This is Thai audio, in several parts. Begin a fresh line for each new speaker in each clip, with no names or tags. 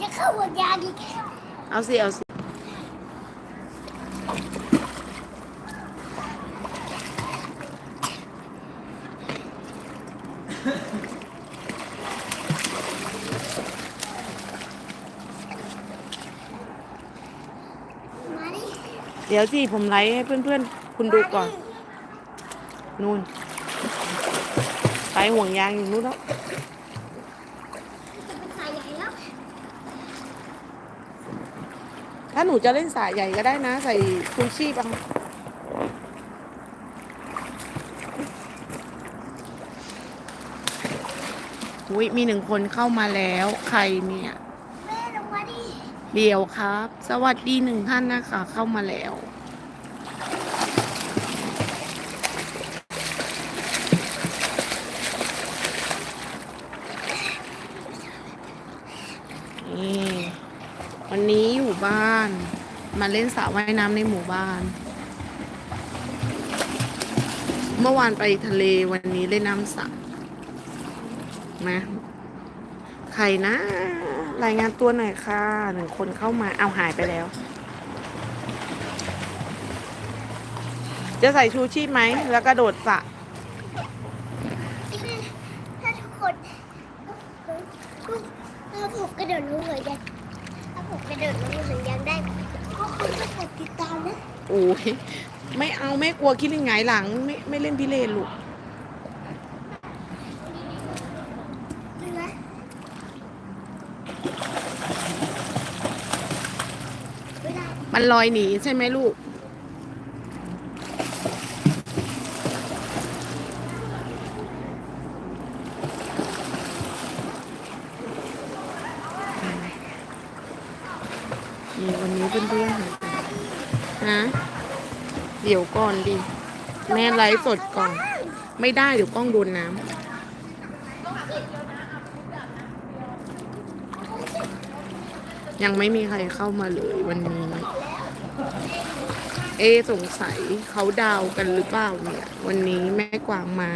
จะเข้าหัวยางอีก
เอาสิ เอาสิ
มาดิ
เดี๋ยวสิ ผมไลฟ์ให้เพื่อนๆ คุณดูก่อน นู่นสายห่วงยางอยู่นู่นแล้ว
จะเป็นสายใหญ่แล้ว
ถ้า หนูจะเล่นสายใหญ่ก็ได้นะ ใส่ชูชีพอะอุ้ยมีหนึ่งคนเข้ามาแล้ว ใครเนี่ย เดี๋ยวครับ สวัสดีหนึ่งท่านนะคะ เข้ามาแล้ว นี่ วันนี้อยู่ บ้าน มาเล่นสระว่ายน้ำในหมู่บ้าน เมื่อวานไปทะเลวันนี้เล่นน้ำสระนะใครนะ รายงานตัวหน่อยค่ะหนึ่งคนเข้ามาเอาหายไปแล้ว จะใส่ชูชีพไหม แล้วกระโดดสระ
ถ้าทุกคนถ้าผมกระโดดลงเหมือน กันถ้าผมกระโดดลงเหมือนกันได้ก็คุณก็กดติดตามนะ
โอ้ยไม่เอาไม่กลัวคิดยังไงหลัง ไม่ไม่เล่นพิเรนลูก
เรือเวลา
มันลอยหนีใช่ไหมลูก นี่วันนี้ เพื่อนๆฮะเดี๋ยวก่อนดิ แม่ไลฟ์สดก่อน ไม่ได้เดี๋ยวกล้องโดนน้ำ ยังไม่มีใครเข้ามาเลยวันนี้ เอสงสัยเขาดาวกันหรือเปล่าเนี่ย วันนี้แม่กวางมา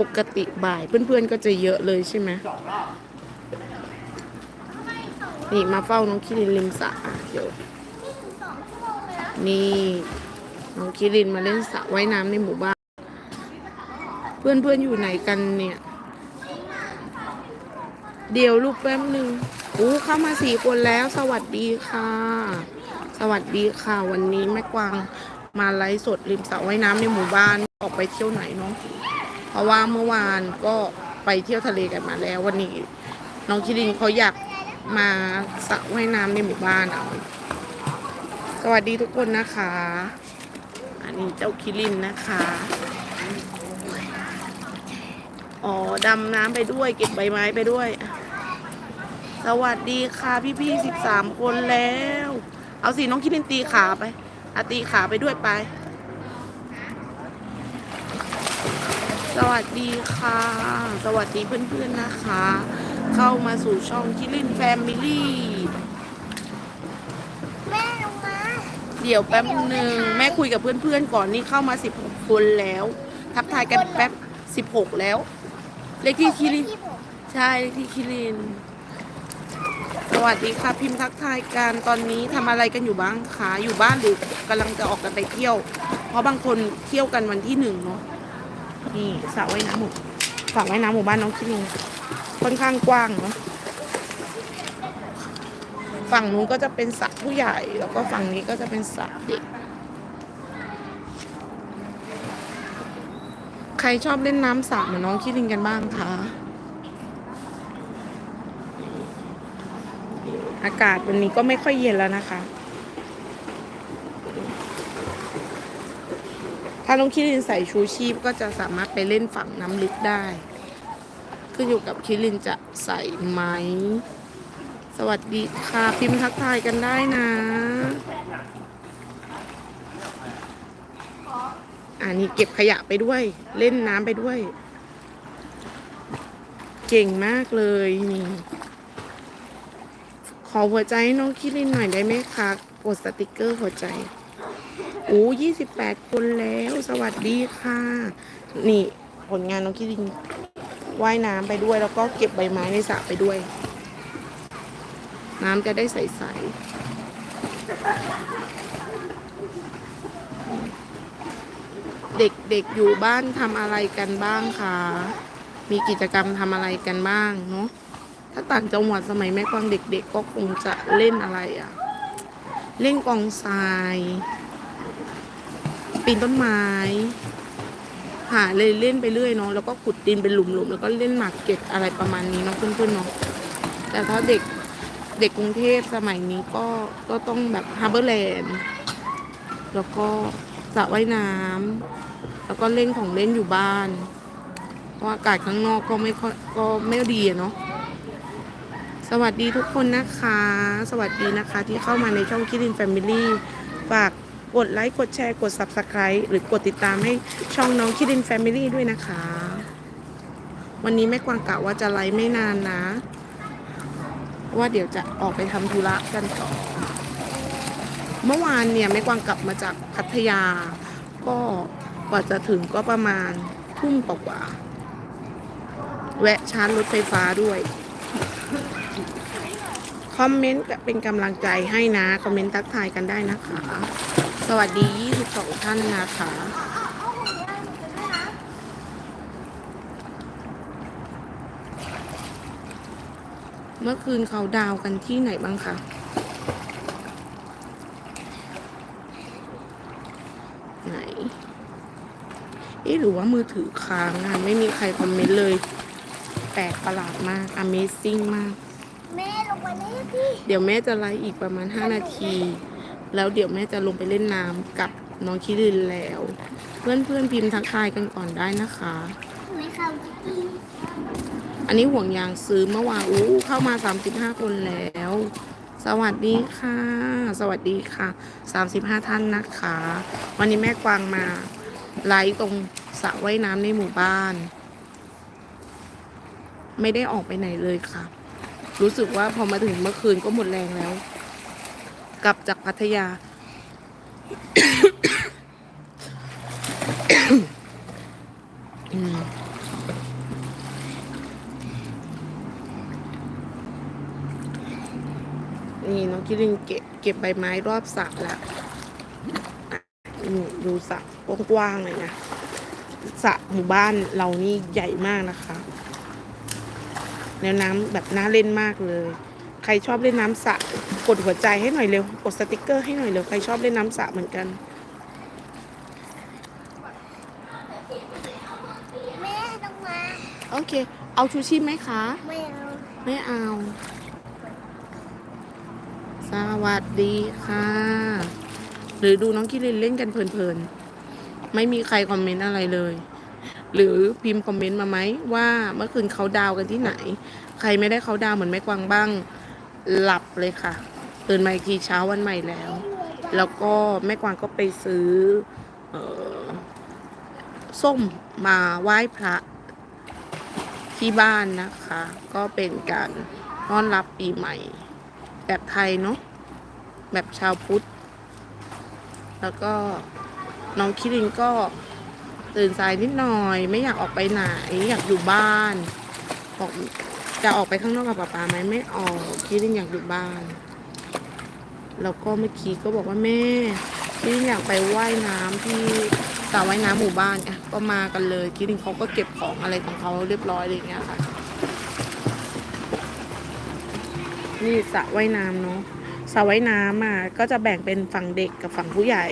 ปกติบ่ายเพื่อนๆก็จะเยอะเลยใช่ไหมนี่มาเฝ้าน้องคิรินริมสระอะเดี๋ยว นี่น้องคิรินมาเล่นสระว่ายน้ำในหมู่บ้าน เพื่อนๆอยู่ไหนกันเนี่ย เดี๋ยวลูกแป๊บหนึ่งอู้เข้ามาสี่คนแล้ว สวัสดีค่ะ สวัสดีค่ะ วันนี้แม่กวางมาไลฟ์สดริมสระว่ายน้ำในหมู่บ้านออกไปเที่ยวไหนเนาะเพราะว่าเมื่อวานก็ไปเที่ยวทะเลกันมาแล้ว วันนี้ น้องคิรินเขาอยากมาสระว่ายน้ำในหมู่บ้านเอา สวัสดีทุกคนนะคะ อันนี้เจ้าคิรินนะคะ อ๋อ ดำน้ำไปด้วย เก็บใบไม้ไปด้วย สวัสดีค่ะพี่พี่สิบสามคนแล้ว เอาสิน้องคิดเป็นตีขาไปอาตีขาไปด้วยไป สวัสดีค่ะ สวัสดีเพื่อนๆนะคะ เข้ามาสู่ช่องคิรินแฟมิลี่
แม่ลงมา
เดี๋ยวแป๊บหนึ่งแม่คุยกับเพื่อนๆก่อนนี่เข้ามาสิบหกคนแล้ว ทักทายกันแป๊บสิบหกแล้ว เลขที่คิริน
ที่ผม
ใช่เลขที่คิริน สวัสดีค่ะพิมพ์ทักทายกันตอนนี้ทำอะไรกันอยู่บ้างคะอยู่บ้านหรือกำลังจะออกกันไปเที่ยว เพราะบางคนเที่ยวกันวันที่หนึ่งเนาะนี่สระว่ายน้ำหมู่สระว่ายน้ำหมู่บ้านน้องคิรินค่อนข้างกว้างเนาะ ฝั่งนู้นก็จะเป็นสระผู้ใหญ่ แล้วก็ฝั่งนี้ก็จะเป็นสระเด็ก ใครชอบเล่นน้ำสระเหมือนน้องคิรินกันบ้างคะ อากาศวันนี้ก็ไม่ค่อยเย็นแล้วนะคะ ถ้าน้องคิรินใส่ชูชีพก็จะสามารถไปเล่นฝั่งน้ำลึกได้ ขึ้นอยู่กับคิรินจะใส่ไหม สวัสดีค่ะ พิมพ์ทักทายกันได้นะ อ่านี่เก็บขยะไปด้วย เล่นน้ำไปด้วย เก่งมากเลยนี่ ขอหัวใจให้น้องคิรินหน่อยได้ไหมคะกดสติกเกอร์หัวใจโอ้ยี่สิบแปดคนแล้ว สวัสดีค่ะ นี่ ผลงานน้องคิรินว่ายน้ำไปด้วย แล้วก็เก็บใบไม้ในสระไปด้วย น้ำจะได้ใสๆ เด็กๆอยู่บ้านทำอะไรกันบ้างคะ มีกิจกรรมทำอะไรกันบ้างเนาะ ถ้าต่างจังหวัดสมัยแม่กวางเด็ก ๆ ก็คงจะเล่นอะไรอะเล่นกองทราย ปีนต้นไม้หาเลยเล่นไปเรื่อยเนาะแล้วก็ขุดดินเป็นหลุมๆแล้วก็เล่นหมากเก็บอะไรประมาณนี้เนาะเพื่อนๆเนาะแต่ถ้าเด็ก เด็กกรุงเทพสมัยนี้ก็ก็ต้องแบบฮาร์เบอร์แลนด์แล้วก็สระว่ายน้ำแล้วก็เล่นของเล่นอยู่บ้านเพราะอากาศข้างนอกก็ไม่ค่อยก็ไม่ดีอะเนาะสวัสดีทุกคนนะคะ สวัสดีนะคะที่เข้ามาในช่องคิดินแฟมิลี่ฝากกดไลค์กดแชร์กด Subscribe หรือกดติดตามให้ช่องน้องคิดินแฟมิลี่ด้วยนะคะ วันนี้แม่กวางกะว่าจะไลฟ์ไม่นานนะ ว่าเดี๋ยวจะออกไปทำธุระกันต่อ เมื่อวานเนี่ยแม่กวางกลับมาจากพัทยา ก็กว่าจะถึงก็ประมาณทุ่มกว่าแวะชาร์จรถไฟฟ้าด้วย คอมเมนต์เป็นกำลังใจให้นะ คอมเมนต์ทักทายกันได้นะคะ สวัสดี22ท่านนะคะ เมื่อคืนเขาดาวกันที่ไหนบ้างคะไหนเอ๊ะหรือว่ามือถือค้างอะ ไม่มีใครคอมเมนต์เลย แปลกประหลาดมาก Amazing มาก
แม่ลงมาเล่นพี่
เดี๋ยวแม่จะไลฟ์อีกประมาณ 5 นาที แล้วเดี๋ยวแม่จะลงไปเล่นน้ำกับน้องคิรินแล้ว เพื่อนเพื่อนๆพิมพ์ทักทายกันก่อนได้นะคะ
ไม่เข้าพี่
อันนี้ห่วงยางซื้อเมื่อวานอู้เข้ามา35คนแล้ว สวัสดีค่ะ สวัสดีค่ะ35ท่านนะคะ วันนี้แม่กวางมาไลฟ์ตรงสระว่ายน้ำในหมู่บ้าน ไม่ได้ออกไปไหนเลยค่ะ รู้สึกว่าพอมาถึงเมื่อคืนก็หมดแรงแล้ว กลับจากพัทยา อืม นี่น้องคิรินเก็บเก็บใบไม้รอบสระแล้วอะนี่ดูสระกว้างๆเลยนะสระหมู่บ้านเรานี่ใหญ่มากนะคะ แล้วน้ำแบบน่าเล่นมากเลย ใครชอบเล่นน้ำสระกดหัวใจให้หน่อยเร็ว กดสติกเกอร์ให้หน่อยเร็ว ใครชอบเล่นน้ำสระเหมือนกัน
แม่ลงมา
โอเค เอาชูชีพไหมคะ
ไม่เอา
ไม่เอา สวัสดีค่ะ หรือดูน้องกิรินเล่นกันเพลินๆ ไม่มีใครคอมเมนต์อะไรเลย หรือพิมพ์คอมเมนต์มาไหมว่าเมื่อคืนเขาดาวกันที่ไหน ใครไม่ได้เขาดาวเหมือนแม่กวางบ้าง หลับเลยค่ะ ตื่นมาอีกทีเช้าวันใหม่แล้ว แล้วก็แม่กวางก็ไปซื้อออส้มมาไหว้พระที่บ้านนะคะ ก็เป็นการต้อนรับปีใหม่ แบบไทยเนาะแบบชาวพุทธ แล้วก็น้องคิรินก็ตื่นสายนิดหน่อย ไม่อยากออกไปไหนอยากอยู่บ้านบอกจะออกไปข้างนอกกับป๊าป๊าไหมไม่ออกคิรินอยากอยู่บ้าน แล้วก็เมื่อกี้ก็บอกว่าแม่คิรินอยากไปว่ายน้ำที่สระว่ายน้ำหมู่บ้านอะก็มากันเลยคิรินเขาก็เก็บของอะไรของเขาเรียบร้อยอะไรอย่างเงี้ยค่ะ นี่สระว่ายน้ำเนาะสระว่ายน้ำอะก็จะแบ่งเป็นฝั่งเด็กกับฝั่งผู้ใหญ่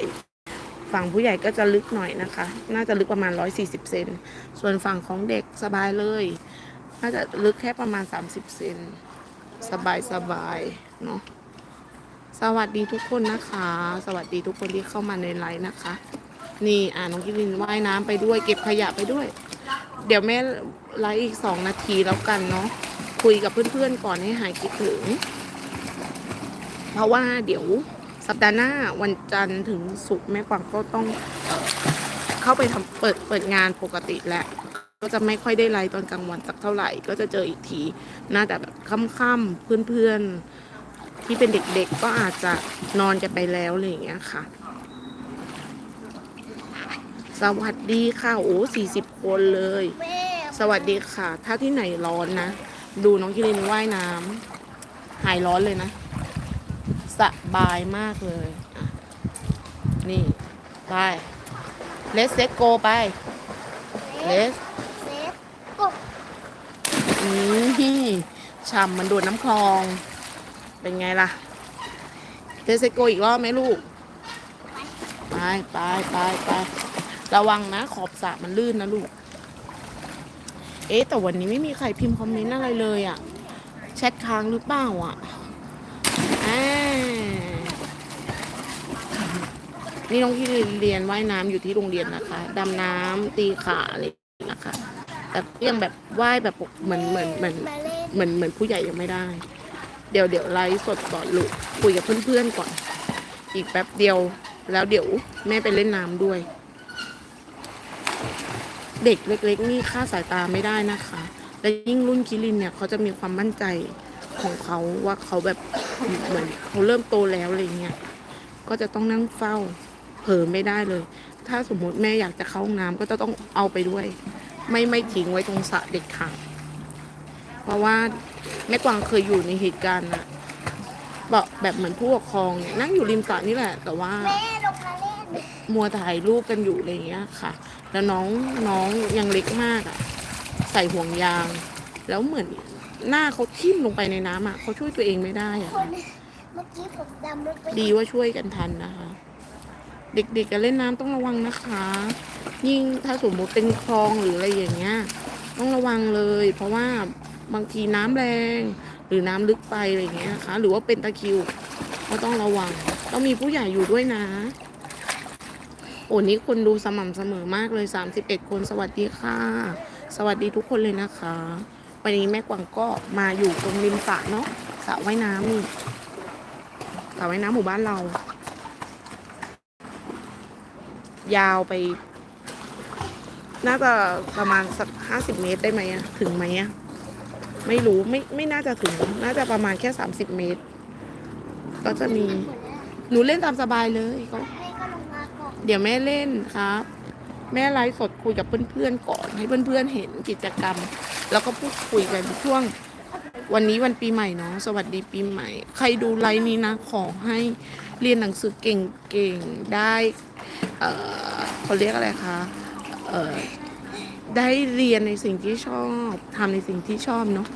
ฝั่งผู้ใหญ่ก็จะลึกหน่อยนะคะ น่าจะลึกประมาณ 140 เซน ส่วนฝั่งของเด็กสบายเลย น่าจะลึกแค่ประมาณ 30 เซน สบายสบายเนาะ สวัสดีทุกคนนะคะ สวัสดีทุกคนที่เข้ามาในไลฟ์นะคะ นี่อ่าน้องกิรินว่ายน้ำไปด้วย เก็บขยะไปด้วย เดี๋ยวแม่ไลฟ์อีกสองนาทีแล้วกันเนาะ คุยกับเพื่อนๆก่อนให้หายคิดถึง เพราะว่าเดี๋ยวสัปดาห์หน้าวันจันทร์ถึงศุกร์แม่กวางก็ต้อง เข้าไปทำเปิดเปิดงานปกติแหละก็จะไม่ค่อยได้ไลฟ์ตอนกลางวันสักเท่าไหร่ ก็จะเจออีกทีน่าจะแบบค่ำๆเพื่อนๆ ที่เป็นเด็กๆก็อาจจะนอนกันไปแล้วอะไรอย่างเงี้ยค่ะ สวัสดีค่ะ โอ้สี่สิบคนเลย สวัสดีค่ะ ถ้าที่ไหนร้อนนะ ดูน้องคิรินว่ายน้ำหายร้อนเลยนะ
แส
บายมากเลยอะนี่ ไป เลสเซโกไป เลส
เซฟกบ
อืมฉ่ำมันโดดน้ำคลอง เป็นไงล่ะเลสเซโกอีกรอบไหมลูก ไป ไป ไป ไประวังนะ ขอบสระมันลื่นนะลูก เอ๊แต่วันนี้ไม่มีใครพิมพ์คอมเมนต์อะไรเลยอะแชทค้างหรือเปล่าอะอ่านี่น้องที่เรียนว่ายน้ำอยู่ที่โรงเรียนนะคะ ดำน้ำตีขาอะไรนะคะ แต่ยังแบบว่ายแบบเหมือนเหมือนเหมือน
เล่น
เหมือนเหมือนผู้ใหญ่ยังไม่ได้ เดี๋ยวเดี๋ยวไลฟ์สดก่อนลูกคุยกับเพื่อนๆก่อน อีกแป๊บเดียว แล้วเดี๋ยวแม่ไปเล่นน้ำด้วย เด็กเล็ก ๆ นี่ค่าสายตาไม่ได้นะคะ และยิ่งรุ่นคิรินเนี่ยเขาจะมีความมั่นใจของเขาว่าเขาแบบเหมือนเขาเริ่มโตแล้วอะไรเงี้ยก็จะต้องนั่งเฝ้าเผลอไม่ได้เลย ถ้าสมมติแม่อยากจะเข้าห้องน้ำก็จะต้องเอาไปด้วย ไม่ไม่ทิ้งไว้ตรงสระเด็กขาดเพราะว่าแม่กวางเคยอยู่ในเหตุการณ์นะแบบแบบเหมือนผู้ปกครองเนี่ยนั่งอยู่ริมสระนี่แหละ แต่ว่า
มั
วถ่ายรูปกันอยู่อะไรเงี้ยค่ะ แล้วน้องน้องยังเล็กมากอะ่ะ ใส่ห่วงยาง แล้วเหมือนหน้าเขาทิ่มลงไปในน้ำอะ่ะเขาช่วยตัวเองไม่ได้อะ
คนเมื่อกี้ผมดำลงไป
ดีว่าช่วยกันทันนะคะ เด็กๆกันเล่นน้ำต้องระวังนะคะ ยิ่งถ้าสมมติเป็นคลองหรืออะไรอย่างเงี้ยต้องระวังเลย เพราะว่าบางทีน้ำแรง หรือน้ำลึกไปอะไรอย่างเงี้ยนะคะ หรือว่าเป็นตะคริว ก็ต้องระวัง ต้องมีผู้ใหญ่อยู่ด้วยนะ โอ้นี้คนดูสม่ำเสมอมากเลย 31 คนสวัสดีค่ะ สวัสดีทุกคนเลยนะคะ วันนี้แม่กวางก็มาอยู่ตรงริมสระเนาะสระว่ายน้ำนี่สระว่ายน้ำหมู่บ้านเรา ยาวไป น่าจะประมาณสักห้าสิบเมตรได้ไหมอะถึงไหมอะไม่รู้ไม่ไม่น่าจะถึง น่าจะประมาณแค่สามสิบเมตร ก็จะมี
ห
นูเล่นตามสบายเลยก็ เดี๋ยวแม่เล่นครับ แม่ไลฟ์สดคุยกับเพื่อนๆก่อน ให้เพื่อนๆเห็นกิจกรรม แล้วก็พูดคุยกันช่วง วันนี้วันปีใหม่เนาะสวัสดีปีใหม่ ใครดูไลฟ์นี้นะ ขอให้เรียนหนังสือเก่งๆได้ เออเขาเรียกอะไรคะเออได้เรียนในสิ่งที่ชอบทำในสิ่งที่ชอบเนาะ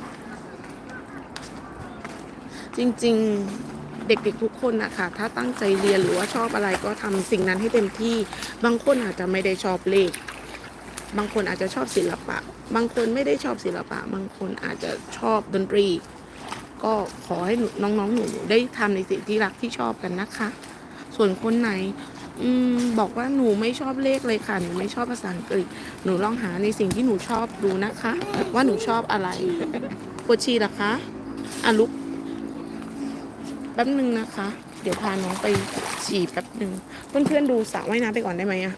จริง ๆ เด็กๆทุกคนนะคะถ้าตั้งใจเรียนหรือว่าชอบอะไรก็ทำสิ่งนั้นให้เต็มที่ บางคนอาจจะไม่ได้ชอบเลข บางคนอาจจะชอบศิลปะ บางคนไม่ได้ชอบศิลปะ บางคนอาจจะชอบดนตรี ก็ขอให้น้องๆหนูๆได้ทำในสิ่งที่รักที่ชอบกันนะคะ ส่วนคนไหนอบอกว่าหนูไม่ชอบเลขเลยค่ะหนูไม่ชอบภาษาอังกฤษ หนูลองหาในสิ่งที่หนูชอบดูนะคะ ว่าหนูชอบอะไรปวดฉี่เหรอคะอะลุก แป๊บหนึ่งนะคะ เดี๋ยวพาน้องไปฉี่แป๊บหนึ่งเพื่อนๆดูสระว่ายน้ำไปก่อนได้ไหมอะ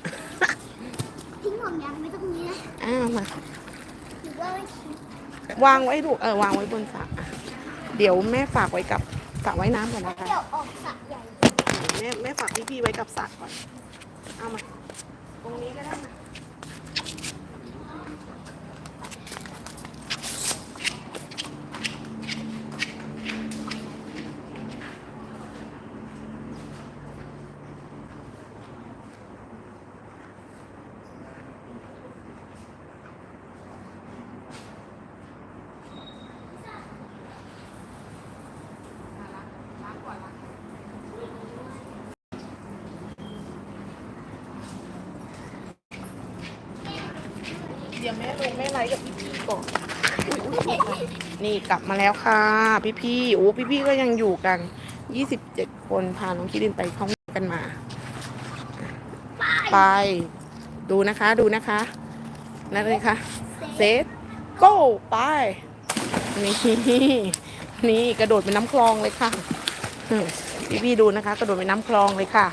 ทิ้งห่วงยางไว้ตรงนี้นะ
อ้าวมา
หรือว่าไม่ทิ้ง
วางไว้ดูกเออวางไว้บนสระอะเดี๋ยวแม่ฝากไว้กับสระว่ายน้ำก่อนนะคะ
เดี๋ยวออกสระใหญ่
แม่แม่ฝากพี่ๆไว้กับสระก่อน เอามา ตรงนี้ก็ได้มา ยวแม่ลงแม่ไลฟ์กับพี่ๆก่อนนี่กลับมาแล้วค่ะ พี่ๆโอ้พี่ๆก็ยังอยู่กัน27คนพาน้องคิรินไปท่องกันมา ไป ดูนะคะดูนะคะ นั่นเลยค่ะเซตโก้ไปนี่นี่กระโดดเป็นน้ำคลองเลยค่ะพี่พี่ดูนะคะ กระโดดเป็นน้ำคลองเลยค่ะ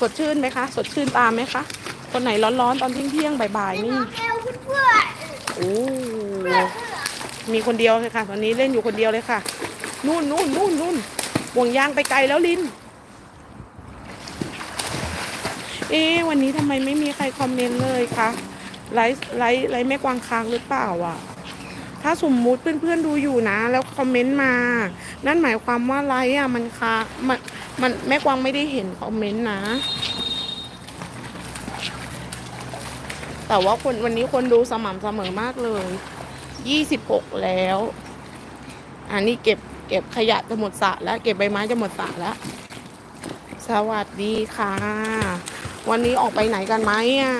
สดชื่นไหมคะ สดชื่นตามไหมคะ คนไหนร้อนๆ ตอนเที่ยงๆบ่ายๆนี่
น้องแก้วเพื่อน
โอ้
ๆเพื่อน
มีคนเดียวเลยค่ะตอนนี้เล่นอยู่คนเดียวเลยค่ะ นู่นนู่นนู่นนู่นห่วงยางไปไกลแล้วลินเอ๊ะวันนี้ทำไมไม่มีใครคอมเมนต์เลยคะไลฟ์ไลฟ์ไลฟ์แม่กวางค้างหรือเปล่าอะ ถ้าสมมุติเพื่อนๆดูอยู่นะ แล้วคอมเมนต์มา นั่นหมายความว่าไลค์อะมันค่ะมัน มันแม่กวางไม่ได้เห็นคอมเมนต์นะ แต่ว่าคนวันนี้คนดูสม่ำเสมอมากเลยยี่สิบหกแล้ว อันนี้เก็บเก็บขยะจะหมดสระแล้ว เก็บใบไม้จะหมดสระแล้ว สวัสดีค่ะ วันนี้ออกไปไหนกันไหมอะ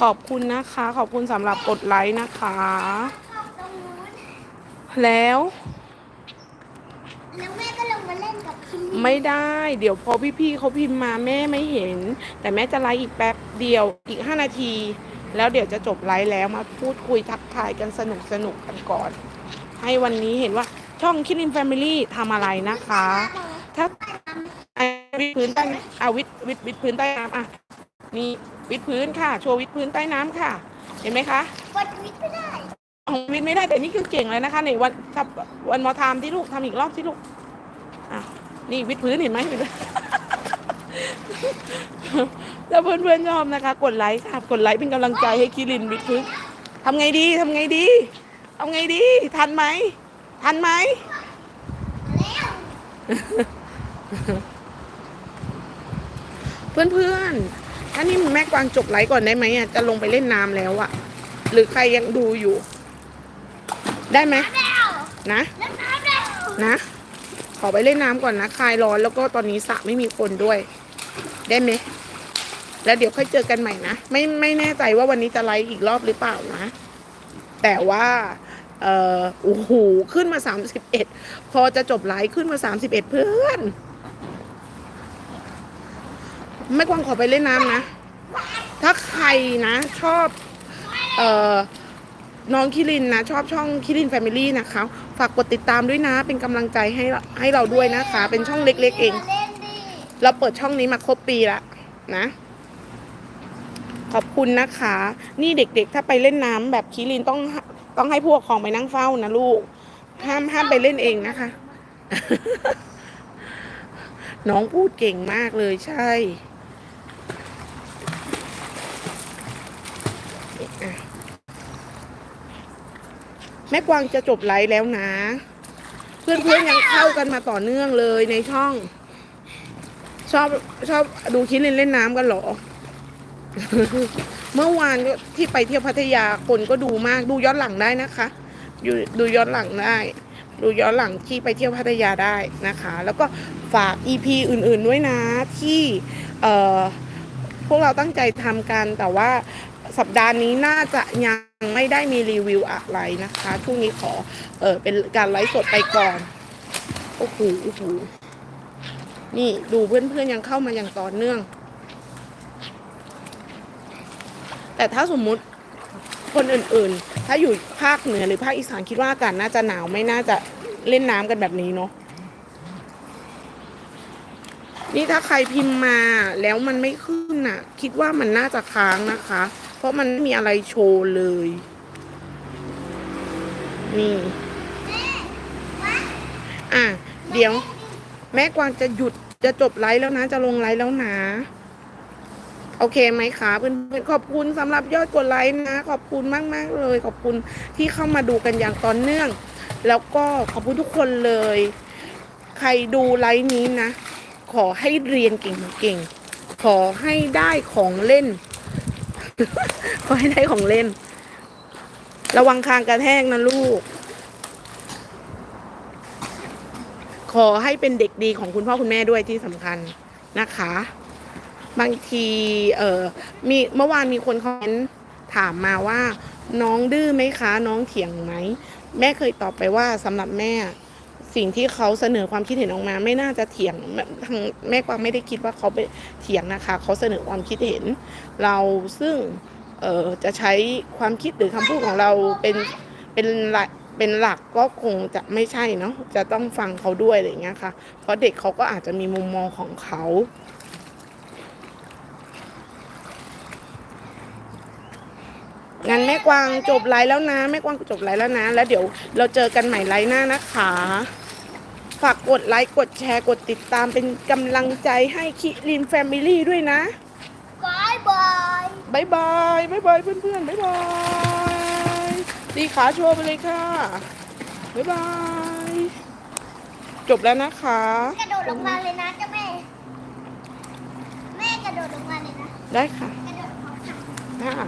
ขอบคุณนะคะ ขอบคุณสำหรับกดไลค์นะคะ แล้ว
แล้วแม่ก็ลงมาเล่นกับคิม
ไม่ได้ เดี๋ยวพอพี่ๆเขาพิมพ์มาแม่ไม่เห็น แต่แม่จะไลฟ์อีกแป๊บเดียวอีก5นาที แล้วเดี๋ยวจะจบไลฟ์แล้วมาพูดคุยทักทายกันสนุกสนุกๆกันก่อน ให้วันนี้เห็นว่าช่องคิดลินแฟมิลี่ทำอะไรนะคะ ถ้าอะวิดพื้นใต้อะวิดวิดวิดพื้นใต้น้ำอะนี่วิดพื้นค่ะ โชว์วิดพื้นใต้น้ำค่ะ เห็นไหมคะ
กดวิทย์ไม่ได้ ข
อ๋อวิดไม่ได้แต่นี่คือเก่งเลยนะคะในวันทับวันมอทามที่ลูกทำอีกรอบที่ลูกอะนี่วิดพื้นเห็นไหมวิดพื้นแล้วเพื่อนๆชอบนะคะ กดไลค์ค่ะกดไลค์เป็นกำลังใจให้คิรินวิดพื้นทำไงดีทำไงดีทำไงดี ทันไหมทันไหม
แล้ว
เพื่อนถ้านี่แม่กวางจบไลฟ์ก่อนได้ไหมอะจะลงไปเล่นน้ำแล้วอะ หรือใครยังดูอยู่ ได้ไหม
แล้ว
นะ
แล้วน้ำแล้ว
นะ ขอไปเล่นน้ำก่อนนะ คลายร้อนแล้วก็ตอนนี้สระไม่มีคนด้วย ได้ไหม แล้วเดี๋ยวค่อยเจอกันใหม่นะ ไม่ไม่แน่ใจว่าวันนี้จะไลฟ์อีกรอบหรือเปล่านะ แต่ว่า เออโอ้โห ขึ้นมา31พอจะจบไลฟ์ขึ้นมา31เอ็ดเพื่อน ไม่กวางขอไปเล่นน้ำนะ ถ้าใครนะ ชอบ เอ่อ น้องคิรินนะชอบช่องคิรินแฟมิลี่นะคะฝากกดติดตามด้วยนะ เป็นกำลังใจให้ให้เราด้วยนะคะ เป็นช่องเล็ก ๆ เอง
เรา
เปิดช่องนี้มาครบปีละนะ ขอบคุณนะคะ นี่เด็กๆ ถ้าไปเล่นน้ำแบบคิรินต้องต้องให้ผู้ปกครองไปนั่งเฝ้านะลูก ห้ามห้ามไปเล่นเองนะคะ น้องพูดเก่งมากเลยใช่ แม่กวางจะจบไลฟ์แล้วนะ เพื่อนๆยังเข้ากันมาต่อเนื่องเลยในช่อง ชอบชอบดูคิดเล่นเล่นน้ำกันเหรอ เมื่อวานที่ไปเที่ยวพัทยาคนก็ดูมากดูย้อนหลังได้นะคะอยู่ดูย้อนหลังได้ดูย้อนหลังที่ไปเที่ยวพัทยาได้นะคะ แล้วก็ฝาก EP อื่นๆด้วยนะที่พวกเราตั้งใจทำกันแต่ว่าสัปดาห์นี้น่าจะยัง ไม่ได้มีรีวิวอะไรนะคะช่วงนี้ขอเออเป็นการไลฟ์สดไปก่อนโอ้โหโอ้โหนี่ดูเพื่อนๆยังเข้ามาอย่างต่อเนื่อง แต่ถ้าสมมุติคนอื่นๆ ถ้าอยู่ภาคเหนือหรือภาคอีสานคิดว่าอากาศน่าจะหนาวไม่น่าจะเล่นน้ำกันแบบนี้เนาะนี่ถ้าใครพิมพ์มาแล้วมันไม่ขึ้นน่ะ คิดว่ามันน่าจะค้างนะคะ เพราะมันไม่มีอะไรโชว์เลย นี่ อะ เดี๋ยว แม่กวางจะหยุดจะจบไลฟ์แล้วนะ จะลงไลฟ์แล้วนะ โอเคไหมคะเพื่อนๆขอบคุณสำหรับยอดกดไลค์นะ ขอบคุณมาก ๆ เลย ขอบคุณที่เข้ามาดูกันอย่างต่อเนื่อง แล้วก็ขอบคุณทุกคนเลย ใครดูไลฟ์นี้นะ ขอให้เรียนเก่งๆขอให้ได้ของเล่น ขอให้ได้ของเล่น ระวังคางกระแทกนะลูก ขอให้เป็นเด็กดีของคุณพ่อคุณแม่ด้วยที่สำคัญนะคะ บางที เออมีเมื่อวานมีคนคอมเมนต์ถามมาว่า น้องดื้อไหมคะ น้องเถียงไหม แม่เคยตอบไปว่าสำหรับแม่ สิ่งที่เขาเสนอความคิดเห็นออกมา ไม่น่าจะเถียงทางแม่กวางไม่ได้คิดว่าเขาไปเถียงนะคะ เขาเสนอความคิดเห็น เราซึ่งเออจะใช้ความคิดหรือคำพูดของเราเป็นเป็นหลักเป็นหลักก็คงจะไม่ใช่เนาะจะต้องฟังเขาด้วยอะไรอย่างเงี้ยค่ะ เพราะเด็กเขาก็อาจจะมีมุมมองของเขางั้นแม่กวางจบไลฟ์แล้วนะแม่กวางจบไลฟ์แล้วนะ แล้วเดี๋ยวเราเจอกันใหม่ไลฟ์หน้านะคะ ฝากกดไลค์กดแชร์กดติดตามเป็นกำลังใจให้คิรินแฟมิลี่ด้วยนะบายบายบายบายเพื่อนๆบายบายตีขาโชว์ไปเลยค่ะบายบาย จบแล้วนะคะ
กระโดดลงมาเลยนะเจ้าแม่ แม่กระโดดลงมาเลยนะ
ได้ค่ะ
กระโดดของค่ะ
ค่ะ